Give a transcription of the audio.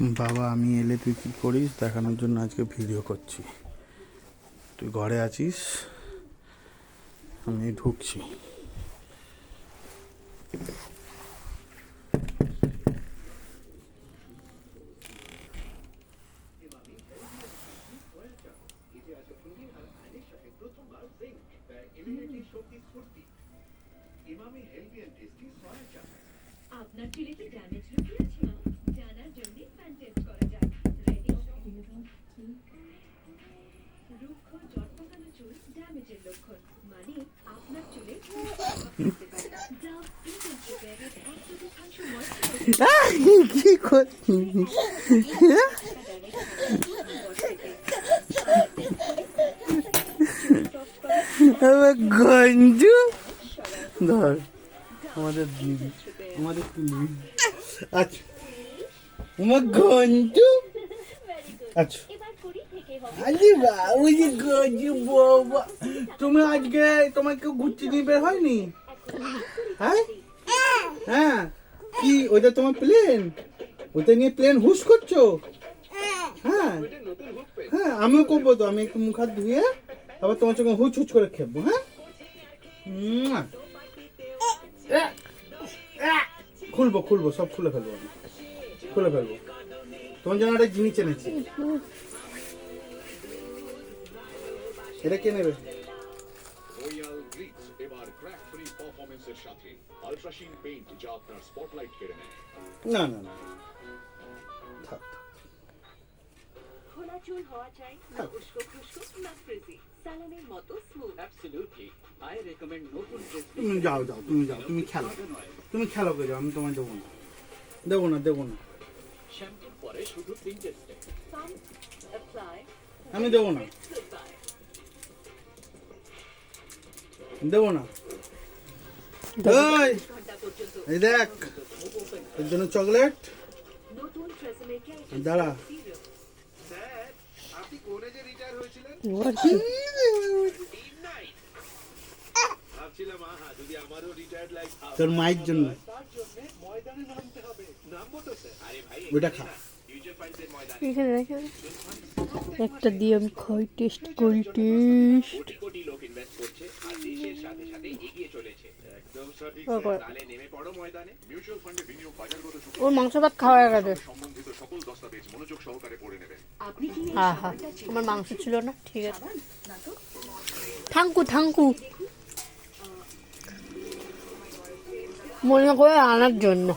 বাবা, আমি এলে তুই কি করিস? দেখানোর জন্য আজকে ভিডিও করছি। তুই ঘরে আছিস? আমি ঢুকছি। আপনার ড্যামেজ কি করছিস গঞ্জু? ধর, আমাদের দিদি আমাদের তুলবি আচ্ছা। আমার গঞ্জু? আচ্ছা। আরে বাবু গঞ্জু বাবা তুমি আজকে তোমার কেউ ঘুরতে নিয়ে বের হয়নি? হ্যাঁ? হ্যাঁ। কি, ওইটা তোমার প্লেন ওইটা নিয়ে প্লেন হুশ করছ? হ্যাঁ। হ্যাঁ আমিও করব তো। আমি একটু মুখ হাত ধুয়ে আবার তোমার সঙ্গে হুচ হুচ করে খেলব হ্যাঁ। খুলবো খুলবো, সব খুলে ফেলব আমি। খুলে ফেলব। তোমার জন্য একটা জিনিস এনেছি। এটা কে নেবে? রয়্যাল গ্রিক্স এবার ক্র্যাক ফ্রি পারফরমেন্সের সাথে। আলট্রাশিন পেইন্ট যা আপনার স্পটলাইট কেড়ে নেয়। না না না থাক। খোলা চুল হওয়া চাই না উস্কো খুস্কো না ফ্রিজি স্যালনের মতো স্মুথ Absolutely. I recommend নতুন তুমি যাও যাও তুমি যাও তুমি খেলো। তুমি খেলো করে যাও আমি তোমায় দেবো না। দেবো না দেবো না। শ্যাম্পুর পরে শুধু তিনটে স্টেপ আমি দেবো না। দেবো না। এই, দেখ এর জন্য চকলেট। দাঁড়া। তোর মায়ের জন্য। খা। এখানে একটা দিয়ে আমি খাই টেস্ট করি টেস্ট কোটি কোটি লোক ইনভেস্ট করছে আর দেশের সাথে সাথে এগিয়ে চলেছে। একদম সঠিক। তাহলে নেমে পড়ো ময়দানে। মিউচুয়াল ফান্ডে বিনিয়োগ বাজারগত সুবিধা ওর মাংস ভাত খাওয়া হয়ে গেছে। সম্বন্ধিত সকল দস্তাবেজ মনোযোগ সহকারে পড়ে নেবেন। আপনি কি আহা আমার মাংস ছিল না ঠিক আছে। সাবান না তো থাঙ্কু থাঙ্কু মনে করে আনার জন্য।